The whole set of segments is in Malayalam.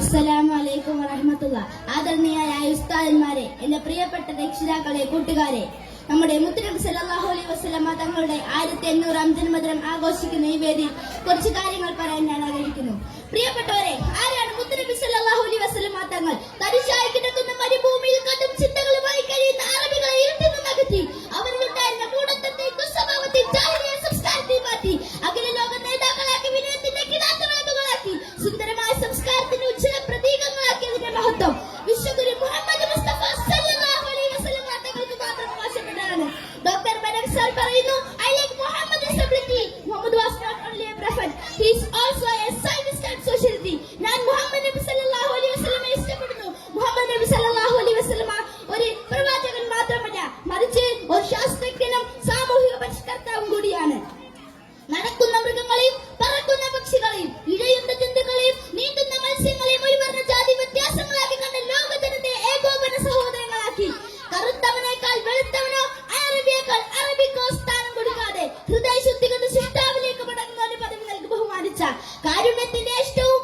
അസ്സലാമു അലൈക്കും വറഹമത്തുള്ള. ആദരണീയായ ഉസ്താദന്മാരെ എന്റെ പ്രിയപ്പെട്ട രക്ഷിതാക്കളെ കൂട്ടുകാരെ. നമ്മുടെ മുത്തനബി സല്ലാഹു അലൈഹി വസ്ലമ തങ്ങളുടെ ആയിരത്തി എണ്ണൂറാം ജന്മദിനം ആഘോഷിക്കുന്ന ഈ വേദിയിൽ കുറച്ച് കാര്യങ്ങൾ പറയാൻ ഞാൻ ആഗ്രഹിക്കുന്നു. പ്രിയപ്പെട്ടവരെ ആരാണ് മുത്തനബി സല്ലാഹു അലൈഹി വസ്ലമ തങ്ങൾ? തരിശായി കിടക്കുന്ന മരുഭൂമിയിൽ കടും ചിന്തകളുമായി കാരുണ്യത്തിന്റെ ഇഷ്ടവും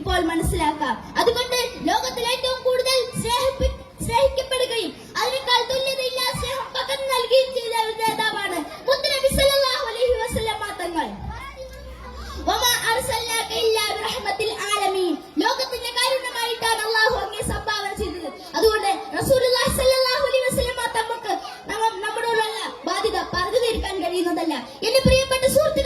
ഇപ്പോൾ മനസ്സിലാക്കാം. അതുകൊണ്ട് ലോകത്തിൽ ഏറ്റവും കൂടുതൽ സ്നേഹിക്കപ്പെടുകയും അതിനേക്കാൾ തുല്യതയില്ല സ്നേഹം പകർന്നു നൽകുകയും ചെയ്ത ഒരു നേതാവാണ് മുത്തനബി സല്ലല്ലാഹു അലൈഹി വസല്ലമ തങ്ങൾ വമാ അതുകൊണ്ട് റസൂലുള്ളാഹി സല്ലല്ലാഹു അലൈഹി വസല്ലമ ബാധ്യത പറഞ്ഞു തീർക്കാൻ കഴിയുന്നതല്ല. എന്റെ പ്രിയപ്പെട്ട സുഹൃത്തു